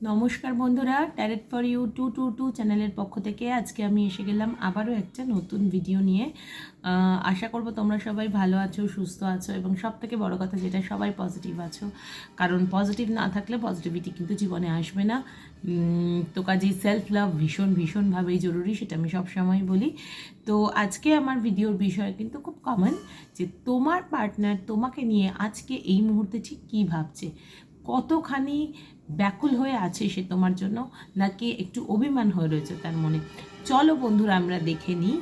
নমস্কার বন্ধুরা tarot for you two two two চ্যানেলের পক্ষ থেকে আজকে আমি এসে গেলাম আবারও একটা নতুন ভিডিও নিয়ে। আশা করব তোমরা সবাই ভালো আছো, সুস্থ আছো এবং সব থেকে বড় কথা যেটা, সবাই পজিটিভ আছো। কারণ পজিটিভ না থাকলে পজিটিভিটি কিন্তু জীবনে আসবে না। তো কাজেই সেলফ লাভ ভীষণ, ভীষণভাবেই জরুরি, সেটা আমি সবসময় বলি। তো আজকে আমার ভিডিওর বিষয় কিন্তু খুব কমন যে তোমার পার্টনার তোমাকে নিয়ে আজকে এই মুহূর্তে ঠিক কী ভাবছে? কতখানি ব্যাকুল হয়ে আছে সে তোমার জন্য, নাকি একটু অভিমান হয়ে রয়েছে তার মনে? চলো বন্ধুরা, আমরা দেখে নিই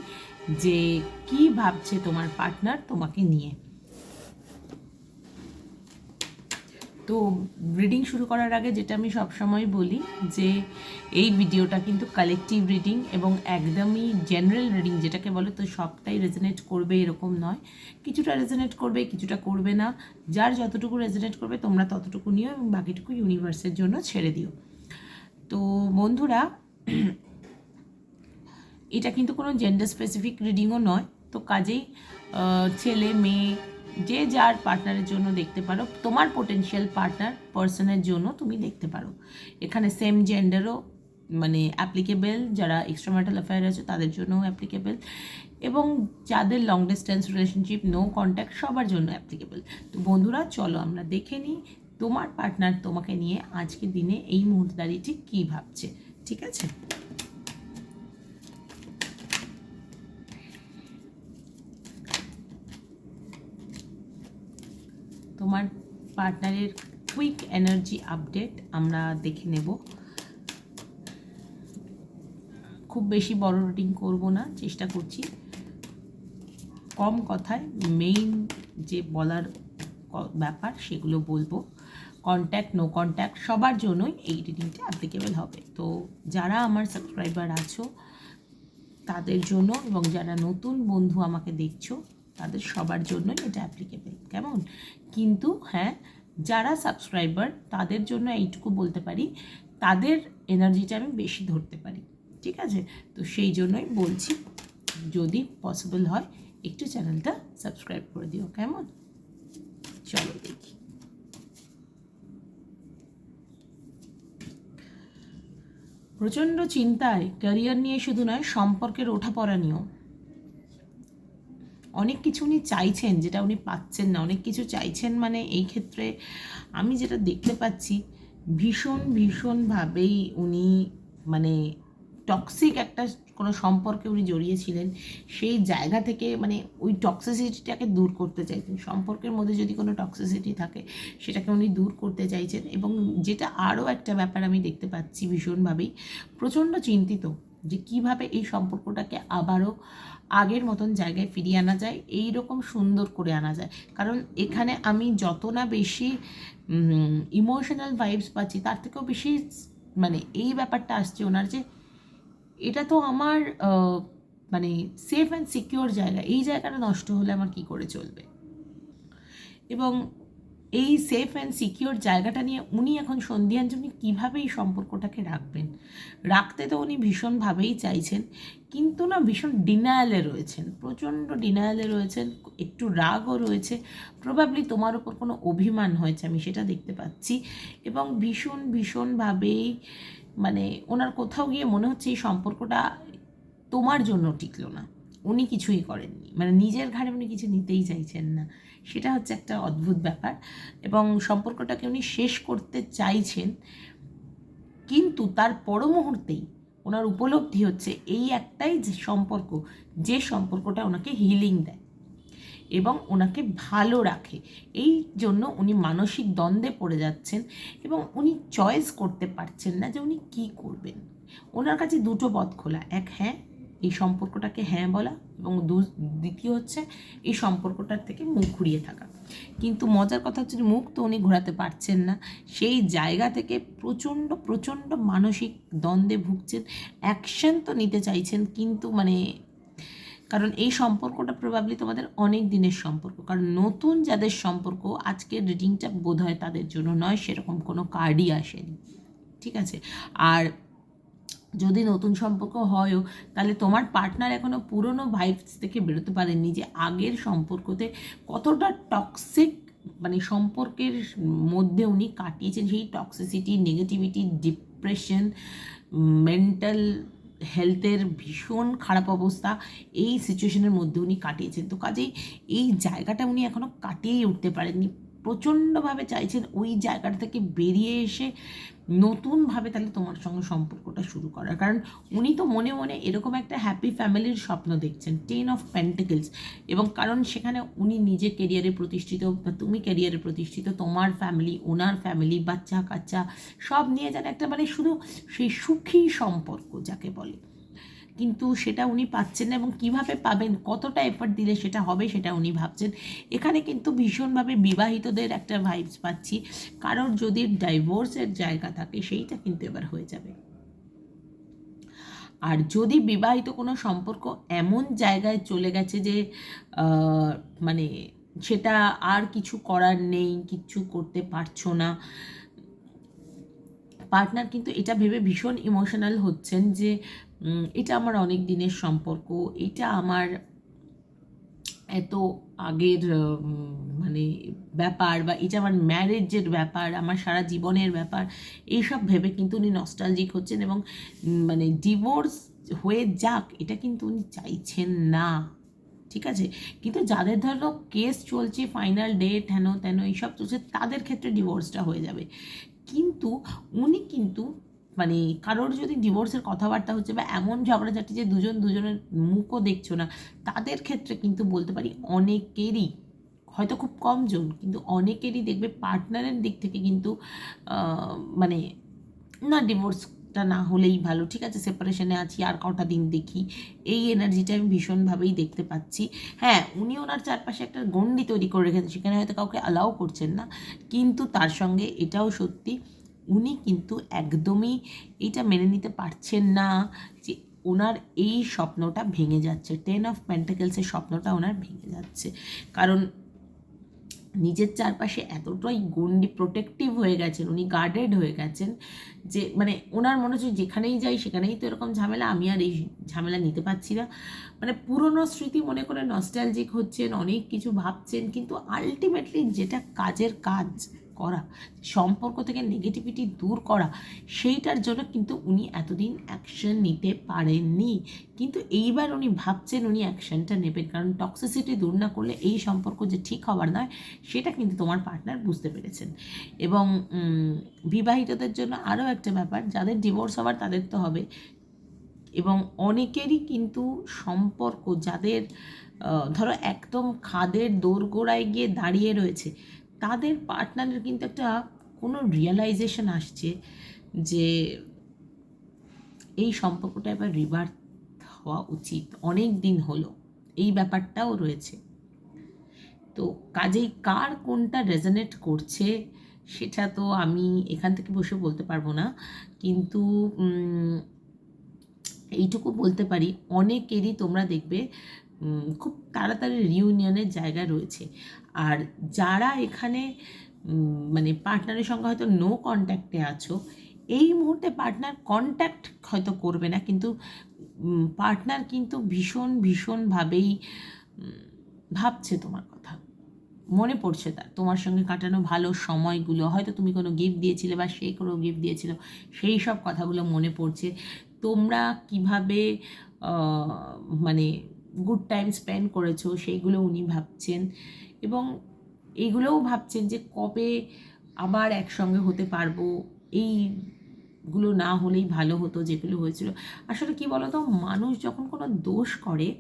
যে কি ভাবছে তোমার পার্টনার তোমাকে নিয়ে। তো রিডিং শুরু করার আগে যেটা আমি সবসময় বলি যে এই ভিডিওটা কিন্তু কালেকটিভ রিডিং এবং একদমই জেনারেল রিডিং যেটাকে বলে, তো সবটাই রেজনেট করবে এরকম নয়। কিছুটা রেজনেট করবে, কিছুটা করবে না। যার যতটুকু রেজনেট করবে, তোমরা ততটুকু নিও এবং বাকিটুকু ইউনিভার্সের জন্য ছেড়ে দিও। তো বন্ধুরা, এটা কিন্তু কোনো জেন্ডার স্পেসিফিক রিডিংও নয়। তো কাজেই ছেলে, মেয়ে যে যার পার্টনারের জন্য দেখতে পারো, তোমার পোটেনশিয়াল পার্টনার পার্সনের জন্য তুমি দেখতে পারো। এখানে সেম জেন্ডারও মানে অ্যাপ্লিকেবেল যারা এক্সট্রা ম্যাটাল অ্যাফেয়ার আছে তাদের জন্যও অ্যাপ্লিকেবেল এবং যাদের long distance relationship no contact সবার জন্য অ্যাপ্লিকেবেল তো বন্ধুরা, চলো আমরা দেখে নিই তোমার পার্টনার তোমাকে নিয়ে আজকের দিনে এই মুহূর্তে দাঁড়িয়ে ঠিক কী ভাবছে। ঠিক আছে? তোমার পার্টনারের কুইক এনার্জি আপডেট আমরা দেখে নেব। খুব বেশি বড় রিডিং করব না, চেষ্টা করছি। কম কথায় মেইন যে বলার ব্যাপার সেগুলো বলব। কন্ট্যাক্ট নো কন্ট্যাক্ট সবার জন্যই এই রিডিংটা অ্যাপ্লিকেবল হবে। তো যারা আমার সাবস্ক্রাইবার আছো, তাদের জন্য এবং যারা নতুন বন্ধু আমাকে দেখছ তাদের সবার জন্যই এটা অ্যাপ্লিকেবল কেমন? কিন্তু হ্যাঁ যারা সাবস্ক্রাইবার তাদের জন্য এইটুকু বলতে পারি, তাদের এনার্জিটা আমি বেশি ধরতে পারি, ঠিক আছে? তো সেই জন্যই বলছি, যদি পসিবল হয়, একটু চ্যানেলটা সাবস্ক্রাইব করে দিও, কেমন? চলো দেখি। প্রচণ্ড চিন্তায় ক্যারিয়ার নিয়ে শুধু নয়, সম্পর্কের ওঠাপড়া নিয়েও। অনেক কিছু উনি চাইছেন, যেটা উনি পাচ্ছেন না। অনেক কিছু চাইছেন মানে এই ক্ষেত্রে আমি যেটা দেখতে পাচ্ছি, ভীষণ, ভীষণভাবেই উনি মানে টক্সিক একটা কোনো সম্পর্কে উনি জড়িয়েছিলেন, সেই জায়গা থেকে মানে ওই টক্সিসিটিটাকে দূর করতে চাইছেন। সম্পর্কের মধ্যে যদি কোনো টক্সিসিটি থাকে, সেটাকে উনি দূর করতে চাইছেন এবং যেটা আরও একটা ব্যাপার আমি দেখতে পাচ্ছি ভীষণভাবেই, প্রচণ্ড চিন্তিত যে কীভাবে এই সম্পর্কটাকে আবারও আগের মতন জায়গায় ফিরিয়ে আনা যায় এই রকম সুন্দর করে আনা যায়। কারণ এখানে আমি যত না বেশি ইমোশনাল ভাইবস পাচ্ছি, তার থেকেও বেশি মানে এই ব্যাপারটা আসছে ওনার যে, এটা তো আমার মানে সেফ অ্যান্ড সিকিওর জায়গা। এই জায়গাটা নষ্ট হলে আমার কি করে চলবে? এবং এই সেফ অ্যান্ড সিকিওর জায়গাটা নিয়ে উনি এখন সন্ধিয়ান উনি কীভাবে এই সম্পর্কটাকে রাখবেন? রাখতে তো উনি ভীষণভাবেই চাইছেন, কিন্তু না ভীষণ ডিনায়ালে রয়েছেন, প্রচণ্ড ডিনায়ালে রয়েছেন, একটু রাগও রয়েছে। প্রবাবলি তোমার ওপর কোনো অভিমান হয়েছে, আমি সেটা দেখতে পাচ্ছি। এবং ভীষণ ভীষণভাবেই মানে ওনার কোথাও গিয়ে মনে হচ্ছে এই সম্পর্কটা তোমার জন্য টিকলো না। উনি কিছুই করেননি। মানে নিজের ঘাড়ে উনি কিছু নিতেই চাইছেন না। সেটা হচ্ছে একটা অদ্ভুত ব্যাপার। এবং সম্পর্কটাকে উনি শেষ করতে চাইছেন, কিন্তু তার পর মুহূর্তেই ওনার উপলব্ধি হচ্ছে এই একটাই যে সম্পর্ক, যে সম্পর্কটা ওনাকে হিলিং দেয় এবং ওনাকে ভালো রাখে। এই জন্য উনি মানসিক দ্বন্দ্বে পড়ে যাচ্ছেন এবং উনি চয়েস করতে পারছেন না যে উনি কী করবেন। ওনার কাছে দুটো পথ খোলা, এক হ্যাঁ এই সম্পর্কটাকে হ্যাঁ বলা এবং দ্বিতীয় হচ্ছে এই সম্পর্কটার থেকে মুখ ঘুরিয়ে থাকা। কিন্তু মজার কথা হচ্ছে মুখ তো উনি ঘোরাতে পারছেন না। সেই জায়গা থেকে প্রচণ্ড প্রচণ্ড মানসিক দ্বন্দ্বে ভুগছেন, অ্যাকশন তো নিতে চাইছেন কিন্তু মানে কারণ এই সম্পর্কটা প্রবাবলি তোমাদের অনেক দিনের সম্পর্ক। কারণ নতুন যাদের সম্পর্ক আজকের রিডিংটা বোধ হয় তাদের জন্য নয়, সেরকম কোনো কার্ডই আসেনি। ঠিক আছে? আর যদি নতুন সম্পর্ক হয়ও, তাহলে তোমার পার্টনার এখনও পুরনো ভাইবস থেকে বেরোতে পারেননি যে আগের সম্পর্কতে কতটা টক্সিক মানে সম্পর্কের মধ্যে উনি কাটিয়েছেন সেই টক্সিসিটি নেগেটিভিটি ডিপ্রেশন মেন্টাল হেলথের ভীষণ খারাপ অবস্থা এই সিচুয়েশনের মধ্যে উনি কাটিয়েছেন। তো কাজেই এই জায়গাটা উনি এখনও কাটিয়েই উঠতে পারেননি। প্রচণ্ডভাবে চাইছেন ওই জায়গাটা থেকে বেরিয়ে এসে নতুনভাবে তাহলে তোমার সঙ্গে সম্পর্কটা শুরু করার। কারণ উনি তো মনে মনে এরকম একটা হ্যাপি ফ্যামিলির স্বপ্ন দেখছেন টেন অফ পেন্টিকলস এবং কারণ সেখানে উনি নিজে কেরিয়ারে প্রতিষ্ঠিত বা তুমি ক্যারিয়ারে প্রতিষ্ঠিত, তোমার ফ্যামিলি ওনার ফ্যামিলি বাচ্চা কাচ্চা সব নিয়ে যেন একটা মানে শুধু সেই সুখী সম্পর্ক যাকে বলে। কিন্তু সেটা উনি পাচ্ছেন না এবং কীভাবে পাবেন, কতটা এফর্ট দিলে সেটা হবে সেটা উনি ভাবছেন। এখানে কিন্তু ভীষণভাবে বিবাহিতদের একটা ভাইবস পাচ্ছি। কারোর যদি ডাইভোর্সের জায়গা থাকে, সেইটা কিন্তু এবার হয়ে যাবে। আর যদি বিবাহিত কোনো সম্পর্ক এমন জায়গায় চলে গেছে যে মানে সেটা আর কিছু করার নেই কিচ্ছু করতে পারছ না পার্টনার কিন্তু এটা ভেবে ভীষণ ইমোশনাল হচ্ছেন যে এটা আমার অনেক দিনের সম্পর্ক। এটা আমার এত আগের মানে ব্যাপার বা এটা আমার ম্যারেজের ব্যাপার, আমার সারা জীবনের ব্যাপার, এইসব ভেবে কিন্তু উনি নস্টালজিক হচ্ছেন এবং মানে ডিভোর্স হয়ে যাক, এটা কিন্তু উনি চাইছেন না। ঠিক আছে? কিন্তু যাদের ধরো কেস চলছে ফাইনাল ডেট হেন তেন এইসব চলছে, তাদের ক্ষেত্রে ডিভোর্সটা হয়ে যাবে। কিন্তু উনি কিন্তু মানে কারোর যদি ডিভোর্সের কথাবার্তা হচ্ছে বা এমন ঝগড়াঝাটি যে দুজন দুজনের মুখও দেখছ না, তাদের ক্ষেত্রে কিন্তু বলতে পারি অনেকেরই, হয়তো খুব কম জন, কিন্তু অনেকেরই দেখবে পার্টনারের দিক থেকে কিন্তু মানে না ডিভোর্সটা না হলেই ভালো, ঠিক আছে? সেপারেশনে আছি, আর কটা দিন দেখি। এই এনার্জিটা আমি ভীষণভাবেই দেখতে পাচ্ছি। হ্যাঁ উনি ওনার চারপাশে একটা গণ্ডি তৈরি করে রেখেছেন, সেখানে হয়তো কাউকে অ্যালাউ করছেন না, কিন্তু তার সঙ্গে এটাও সত্যি উনি কিন্তু একদমই এটা মেনে নিতে পারছেন না যে ওনার এই স্বপ্নটা ভেঙে যাচ্ছে। টেন অফ প্যান্টাকেলসের স্বপ্নটা ওনার ভেঙে যাচ্ছে। কারণ নিজের চারপাশে এতটাই গন্ডি প্রোটেক্টিভ হয়ে গেছেন, উনি গার্ডেড হয়ে গেছেন যে মানে ওনার মনে হচ্ছে যেখানেই যাই সেখানেই তো এরকম ঝামেলা, আমি আর এই ঝামেলা নিতে পারছি না। মানে পুরনো স্মৃতি মনে করে নস্টালজিক হচ্ছেন, অনেক কিছু ভাবছেন, কিন্তু আলটিমেটলি যেটা কাজের কাজ করা, সম্পর্ক থেকে নেগেটিভিটি দূর করা, সেইটার জন্য কিন্তু উনি এতদিন অ্যাকশন নিতে পারেননি। কিন্তু এইবার উনি ভাবছেন উনি অ্যাকশনটা নেবেন, কারণ টক্সিসিটি দূর না করলে এই সম্পর্ক যে ঠিক হবার নয়, সেটা কিন্তু তোমার পার্টনার বুঝতে পেরেছেন। এবং বিবাহিতদের জন্য আরও একটা ব্যাপার, যাদের ডিভোর্স হবার তাদের তো হবে। এবং অনেকেরই কিন্তু সম্পর্ক, যাদের ধরো একদম খাদের দোরগোড়ায় গিয়ে দাঁড়িয়ে রয়েছে তাদের পার্টনারের কিন্তু একটা কোনো রিয়েলাইজেশন আসছে যে এই সম্পর্কটা এবার রিভার্থ হওয়া উচিত। অনেক দিন হলো। এই ব্যাপারটাও রয়েছে। তো কাজেই কার কোনটা রেজনেট করছে সেটা তো আমি এখান থেকে বসে বলতে পারব না। কিন্তু এইটুকু বলতে পারি, অনেকেরই তোমরা দেখবে খুব তাড়াতাড়ি রিউনিয়নের জায়গা রয়েছে। আর যারা এখানে মানে পার্টনারের সঙ্গে হয়তো নো কন্ট্যাক্টে আছো, এই মুহূর্তে পার্টনার কন্ট্যাক্ট হয়তো করবে না, কিন্তু পার্টনার কিন্তু ভীষণ ভীষণভাবেই ভাবছে তোমার কথা। মনে পড়ছে তার, তোমার সঙ্গে কাটানো ভালো সময়গুলো, হয়তো তুমি কোনো গিফট দিয়েছিলে বা সে কোনো গিফট দিয়েছিল, সেই সব কথাগুলো মনে পড়ছে। তোমরা কীভাবে মানে গুড টাইম স্পেন্ড করেছ, সেইগুলো উনি ভাবছেন এবং এইগুলোও ভাবছেন যে কবে আবার একসঙ্গে হতে পারব, এইগুলো না হলেই ভালো হতো যেগুলো হয়েছিল। আসলে কি বলতো, মানুষ যখন কোনো দোষ করে,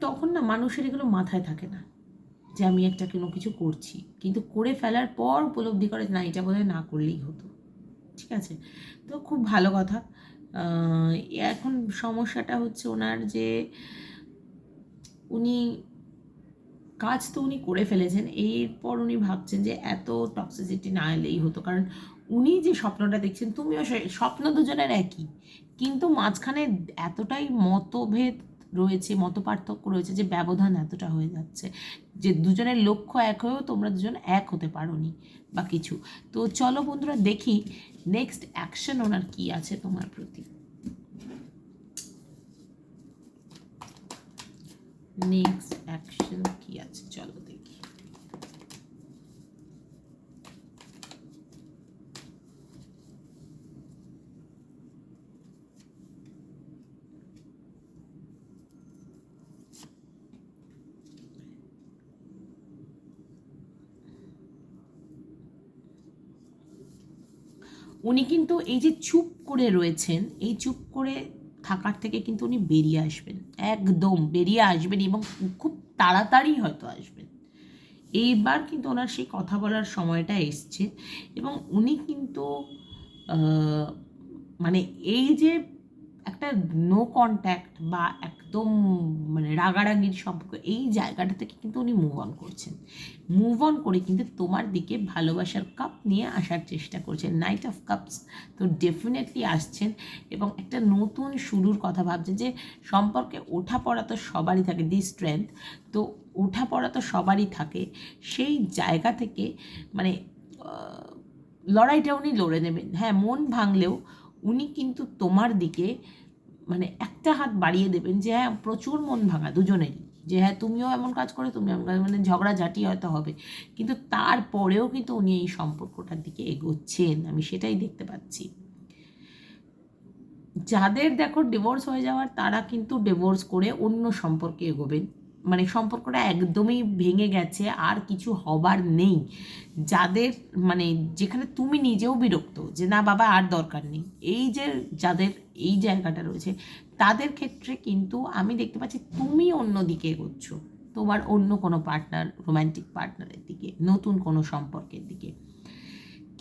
তখন না মানুষের এগুলো মাথায় থাকে না যে আমি একটা কোনো কিছু করছি। কিন্তু করে ফেলার পর উপলব্ধি করে না, এটা বোধহয় না করলেই হতো। ঠিক আছে? তো খুব ভালো কথা। এখন সমস্যাটা হচ্ছে ওনার যে উনি, কাজ তো উনি করে ফেলেছেন, এরপর উনি ভাবছেন যে এত টক্সিসিটি না এলেই হতো। কারণ উনি যে স্বপ্নটা দেখছেন, তুমিও স্বপ্ন দুজনের একই। কিন্তু মাঝখানে এতটাই মতভেদ রয়েছে মত পার্থক্য রয়েছে যে ব্যবধান এতটা হয়ে যাচ্ছে। যে দুজনের লক্ষ্য এক হয়েও তোমরা দুজন এক হতে পারোনি বা কিছু। তো চলো বন্ধুরা দেখি নেক্সট অ্যাকশন ওনার কি আছে তোমার প্রতি। নেক্সট অ্যাকশন কি আছে? চলো দেখি উনি কিন্তু এই যে চুপ করে রয়েছেন, এই চুপ করে থাকার থেকে কিন্তু উনি বেরিয়ে আসবেন। একদম বেরিয়ে আসবেন এবং খুব তাড়াতাড়ি হয়তো আসবেন। এইবার কিন্তু ওনার সেই কথা বলার সময়টা এসছে এবং উনি কিন্তু মানে এই যে একটা নো কন্ট্যাক্ট বা একদম মানে রাগারাগির সম্পর্ক, এই জায়গাটা থেকে কিন্তু উনি মুভ অন করছেন। মুভ অন করে কিন্তু তোমার দিকে ভালোবাসার কাপ নিয়ে আসার চেষ্টা করছেন। নাইট অফ কাপস তো ডেফিনেটলি আসছেন এবং একটা নতুন শুরুর কথা ভাবছেন যে সম্পর্কে ওঠা পড়া তো সবারই থাকে দি স্ট্রেংথ তো ওঠা পড়া তো সবারই থাকে। সেই জায়গা থেকে মানে লড়াইটা উনি লড়ে নেবেন। হ্যাঁ মন ভাঙলেও উনি কিন্তু তোমার দিকে মানে একটা হাত বাড়িয়ে দেবেন যে হ্যাঁ প্রচুর মন ভাঙা দুজনেরই। যে হ্যাঁ তুমিও এমন কাজ করে, তুমি এমন কাজ মানে ঝগড়াঝাটি হয়তো হবে। কিন্তু তারপরেও কিন্তু উনি এই সম্পর্কটার দিকে এগোচ্ছেন, আমি সেটাই দেখতে পাচ্ছি। যাদের দেখো ডিভোর্স হয়ে যাওয়ার, তারা কিন্তু ডিভোর্স করে অন্য সম্পর্কে এগোবেন। মানে সম্পর্কটা একদমই ভেঙে গেছে, আর কিছু হবার নেই। যাদের মানে যেখানে তুমি নিজেও বিরক্ত যে না, বাবা, আর দরকার নেই। এই যে যাদের এই জায়গাটা রয়েছে, তাদের ক্ষেত্রে কিন্তু আমি দেখতে পাচ্ছি তুমি অন্য দিকে এগোচ্ছ। তোমার অন্য কোনো পার্টনার রোম্যান্টিক পার্টনারের দিকে, নতুন কোনো সম্পর্কের দিকে।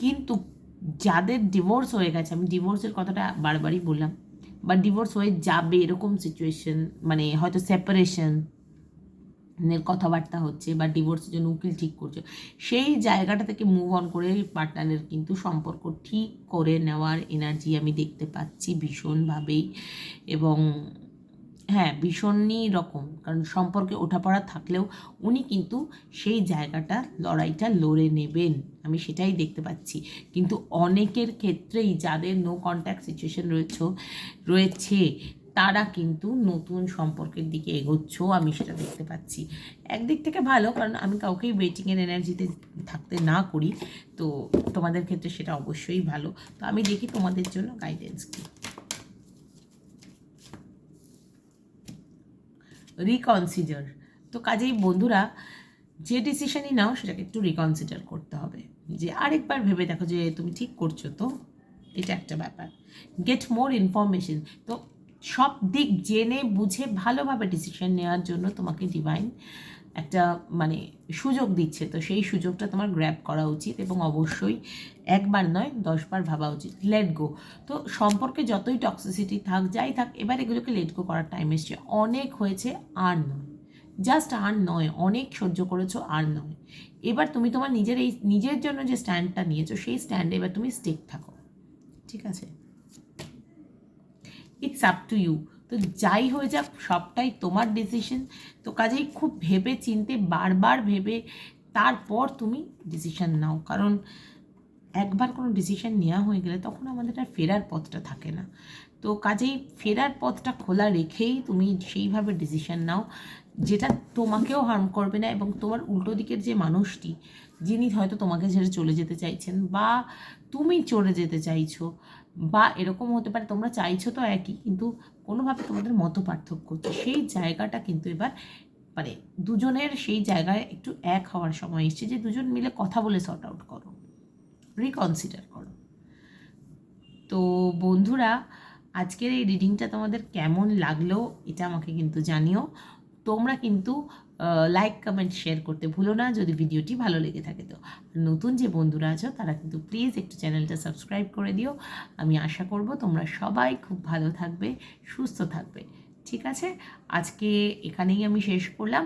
কিন্তু যাদের ডিভোর্স হয়ে গেছে, আমি ডিভোর্সের কথাটা বারবারই বললাম, বা ডিভোর্স হয়ে যাবে এরকম সিচুয়েশন মানে হয়তো সেপারেশন কথাবার্তা হচ্ছে বা ডিভোর্সের জন্য উকিল ঠিক করছে, সেই জায়গাটা থেকে মুভ অন করে পার্টনারের কিন্তু সম্পর্ক ঠিক করে নেওয়ার এনার্জি আমি দেখতে পাচ্ছি ভীষণভাবেই। এবং হ্যাঁ ভীষণই রকম, কারণ সম্পর্কে ওঠাপড়া থাকলেও উনি কিন্তু সেই জায়গাটা, লড়াইটা লড়ে নেবেন, আমি সেটাই দেখতে পাচ্ছি। কিন্তু অনেকের ক্ষেত্রেই যাদের নো কন্ট্যাক্ট সিচুয়েশন রয়েছে রয়েছে তারা কিন্তু নতুন সম্পর্কের দিকে এগোচ্ছ আমি সেটা দেখতে পাচ্ছি। একদিক থেকে ভালো, কারণ আমি কাউকেই ওয়েটিংয়ের এনার্জিতে থাকতে না করি, তো তোমাদের ক্ষেত্রে সেটা অবশ্যই ভালো। তো আমি দেখি তোমাদের জন্য গাইডেন্স কী। রিকনসিডার তো কাজেই বন্ধুরা, যে ডিসিশানই নাও, সেটাকে একটু রিকনসিডার করতে হবে। যে আরেকবার ভেবে দেখো যে তুমি ঠিক করছ তো, এটা একটা ব্যাপার। গেট মোর ইনফরমেশন তো সব দিক জেনে বুঝে ভালোভাবে ডিসিশন নেওয়ার জন্য তোমাকে ডিভাইন একটা মানে সুযোগ দিচ্ছে। তো সেই সুযোগটা তোমার গ্র্যাব করা উচিত এবং অবশ্যই একবার নয়, দশবার ভাবা উচিত। লেট গো তো সম্পর্কে যতই টক্সিসিটি থাক, যাই থাক, এবার এগুলোকে লেট গো করার টাইম এসছে। অনেক হয়েছে, আর নয়। জাস্ট আর নয়। অনেক সহ্য করেছ, আর নয়। এবার তুমি তোমার নিজের এই, নিজের জন্য যে স্ট্যান্ডটা নিয়েছো, সেই স্ট্যান্ডে এবার তুমি স্টেক থাকো। ঠিক আছে? ইটস আপ টু ইউ তো যাই হয়ে যাক, সবটাই তোমার ডিসিশন তো কাজেই খুব ভেবে চিনতে, বারবার ভেবে তারপর তুমি ডিসিশন নাও। কারণ একবার কোনো ডিসিশন নেওয়া হয়ে গেলে তখন আমাদের আর ফেরার পথটা থাকে না। তো কাজেই ফেরার পথটা খোলা রেখেই তুমি সেইভাবে ডিসিশন নাও, যেটা তোমাকেও হার্ম করবে না এবং তোমার উল্টো দিকের যে মানুষটি, যিনি হয়তো তোমাকে ছেড়ে চলে যেতে চাইছেন বা তুমি চলে যেতে চাইছো বা এরকম হতে পারে, তোমরা চাইছো তো একই, কিন্তু কোনোভাবে তোমাদের মত পার্থক্য হচ্ছে। সেই জায়গাটা কিন্তু এবার মানে দুজনের সেই জায়গায় একটু এক হওয়ার সময় এসছে যে দুজন মিলে কথা বলে সর্ট আউট করো রিকনসিডার করো। তো বন্ধুরা আজকের এই রিডিংটা তোমাদের কেমন লাগল এটা আমাকে কিন্তু জানিও। তোমরা কিন্তু লাইক কমেন্ট শেয়ার করতে ভুলো না যদি ভিডিওটি ভালো লেগে থাকে তো। নতুন যে বন্ধুরা আছো, তারা কিন্তু প্লিজ একটু চ্যানেলটা সাবস্ক্রাইব করে দিও। আমি আশা করব তোমরা সবাই খুব ভালো থাকবে, সুস্থ থাকবে। ঠিক আছে? আজকে এখানেই আমি শেষ করলাম।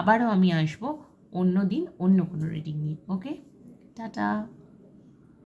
আবারও আমি আসব অন্য দিন অন্য কোনো রিডিং নিয়ে ওকে টাটা!